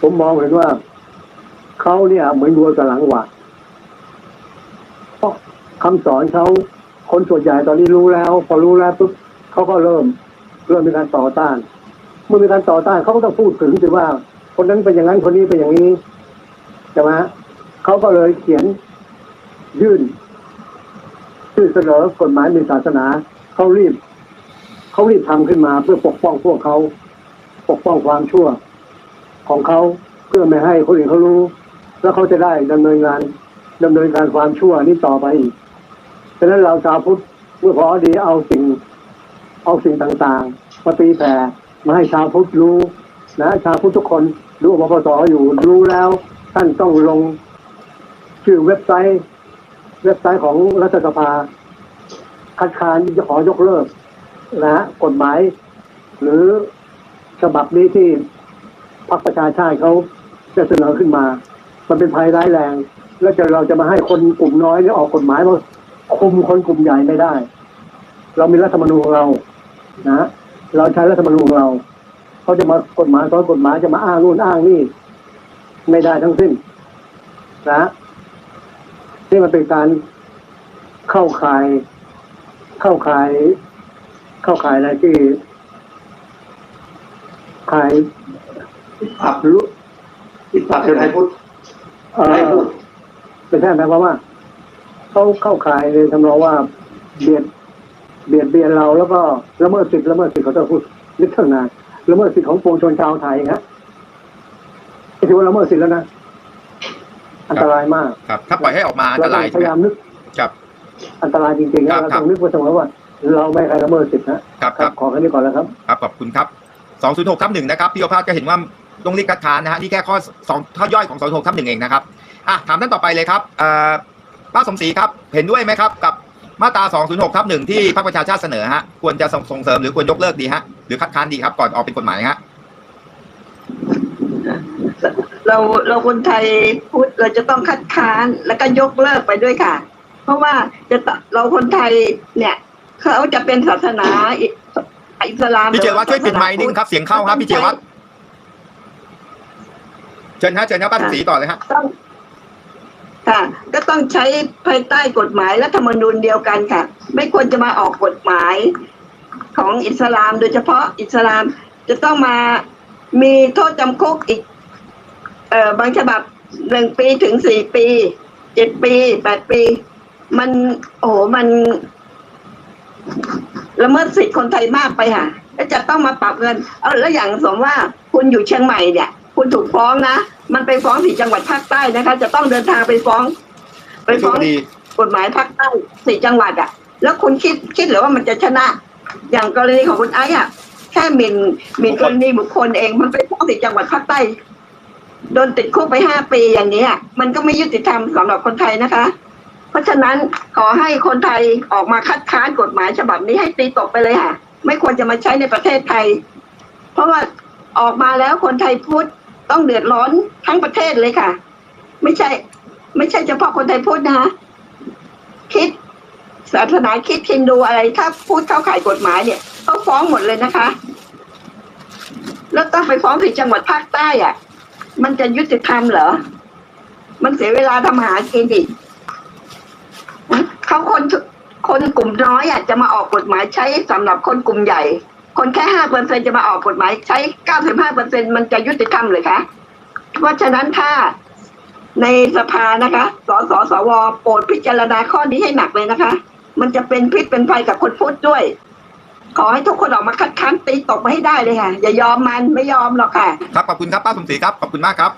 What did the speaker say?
ผมมองเห็นว่าเขาเนี่ย เหมือนวัวกับหลังหวาเพราะคำสอนเขาคนส่วนใหญ่ตอนนี้รู้แล้ว พอรู้แล้วปุ๊บเขาก็เริ่ม เริ่มมีการต่อต้าน เมื่อมีการต่อต้านเขาก็ต้องพูดถึงสิว่า คนนั้นเป็นอย่างนั้นคนนี้เป็นอย่างนี้ใช่ไหมเขาก็เลยเขียนยื่นยื่นเสนอกฎหมายหมีศาสนาเขารีบเขารีบทำขึ้นมาเพื่อปกป้องพวกเขาปกป้องความชั่ว ของเขาเพื่อไม่ให้คนอื่นเขารู้ แล้วเขาจะได้ดำเนินงานดำเนินการความชั่วนี้ต่อไปอีกฉะนั้นเราชาวพุทธเมื่อพอดีเอาสิ่ง เอาสิ่งต่างๆมาตีแผ่มาให้ชาวพุทธรู้นะชาวพุทธทุกคนรู้ว่าปปสอยู่รู้แล้ว ท่านต้องลงชื่อเว็บไซต์ เว็บไซต์ของรัฐสภาคัดค้านจะขอยกเลิกนะกฎหมาย หรือฉบับนี้ที่ พรรคประชาชาติเขาจะเสนอขึ้นมา มันเป็นภัยร้ายแรง แล้วจะเราจะมาให้คนกลุ่มน้อยเนี่ยออกกฎหมายมาคุมคนกลุ่มใหญ่ไม่ได้ เรามีรัฐธรรมนูญของเรา นะ เราใช้รัฐธรรมนูญของเราเขาจะมากฎหมายซ้อนกฎหมายจะมาอ้างนู่นอ้างนี่ไม่ได้ทั้งสิ้นนะนี่มันเป็นการเข้าข่าย เข้าข่าย เข้าข่ายอะไรที่ข่าย ผับรู้ที่ผับเป็นไทยพุทธเอ่ไทยอพุทธเป็นแค่หมายความว่าเขาเข้าข่ายเลยทำนองว่าเบียดเบียดเบียนเราแล้วก็ละเมิดสิทธิ์ละเมิดสิทธิ์เขาจะพูดนึกถึงนานละเมิดสิทธิ์ของปวงชนชาวไทยนะไม่ถือว่าละเมิดสิทธิ์แล้วนะอันตรายมาก ครับ ถ้าปล่อยให้ออกมาอันตรายเพใช่ไหมยายามนึกครับอันตรายจริงๆครันะบเราครัต้บองนึกไว้เสมอว่า เราไม่ให้ใครละเมิดสิทธิ์นะครับครับขอแค่นี้ก่อนแล้วครับครับขอบคุณครับ206ทับหนึ่งนะครับพี่โอภาสก็เห็นว่า ต้องรีบคัดค้านนะฮะนี่แค่ข้อ2ข้อย่อยของ206ทับหนึ่งเองนะครับอะถามท่านต่อไปเลยครับเอ่อป้าสมศรีครับเห็นด้วยไหมครับ กับมาตรา 206ทับหนึ่งที่พรรคประชาชาติเสนอฮะควรจะส่งส่งเสริมหรือควรยกเลิกดีฮะหรือคัดค้านดีครับก่อนออกเป็นกฎหมายฮะเราเราคนไทยพุทธเราจะต้องคัดค้านแล้วก็ยกเลิกไปด้วยค่ะ เพราะว่าจะตเราคนไทยเนี่ยเขาจะเป็นศาสนาอิอิสลามพี่เจวัฒน์ช่วยปิดไมค์นิดนึงครับเสียงเข้าครับพี่เจวัฒน์ เชิญฮะเชิญครับป้าสมศรีต่อเลยฮะต้องค่ะ ก็ต้องใช้ภายใต้กฎหมายรัฐธรรมนูญเดียวกันค่ะ ไม่ควรจะมาออกกฎหมายของอิสลาม โดยเฉพาะอิสลามจะต้องมามีโทษจำคุกอีก เอ่อบางฉบับหนึ่งปีถึงสี่ปีเจ็ดปีแปดปี มันโอ้โหมันละเมิดสิทธิคนไทยมากไปค่ะแล้วจะต้องมาปรับเงิน เอาแล้วอย่างสมมติว่าคุณอยู่เชียงใหม่เนี่ย คุณถูกฟ้องนะ มันไปฟ้องที่จังหวัดภาคใต้นะคะ จะต้องเดินทางไปฟ้อง ไปฟ้องดีกฎหมายภาคใต้สี่จังหวัดอะแล้วคุณคิดคิดหรือว่ามันจะชนะ อย่างกรณีของคุณไอ้อะแค่หมิ่นหมิ่นกรณีบุคคลเองมันไปฟ้องสี่จังหวัดภาคใต้โดนติดคุกไปห้าปีอย่างนี้อะมันก็ไม่ยุติธรรมสำหรับคนไทยนะคะ เพราะฉะนั้นขอให้คนไทยออกมาคัดค้านกฎหมายฉบับนี้ให้ตีตกไปเลยค่ะ ไม่ควรจะมาใช้ในประเทศไทย เพราะว่าออกมาแล้วคนไทยพุทธ ต้องเดือดร้อนทั้งประเทศเลยค่ะ ไม่ใช่ ไม่ใช่เฉพาะคนไทยพุทธนะคะคิดศาสนาคิดฮินดูอะไร ถ้าพูดเข้าข่ายกฎหมายเนี่ยเขาฟ้องหมดเลยนะคะ แล้วต้องไปฟ้องที่จังหวัดภาคใต้อะ มันจะยุติธรรมเหรอ มันเสียเวลาทำหากินอีกเขาคนคนกลุ่มน้อยอะจะมาออกกฎหมายใช้สำหรับคนกลุ่มใหญ่ คนแค่ห้าเปอร์เซ็นจะมาออกกฎหมาย ใช้เก้าสิบห้าเปอร์เซ็นมันจะยุติธรรมเลยคะเพราะฉะนั้นถ้าในสภานะคะสสสวโปรดพิจารณาข้อนี้ให้หนักเลยนะคะ มันจะเป็นพิษเป็นภัยกับคนพูดด้วย ขอให้ทุกคนออกมาคัดค้านตีตกมาให้ได้เลยค่ะ อย่ายอมมันไม่ยอมหรอกค่ะ ครับขอบคุณครับป้าสมศรีครับขอบคุณมากครับ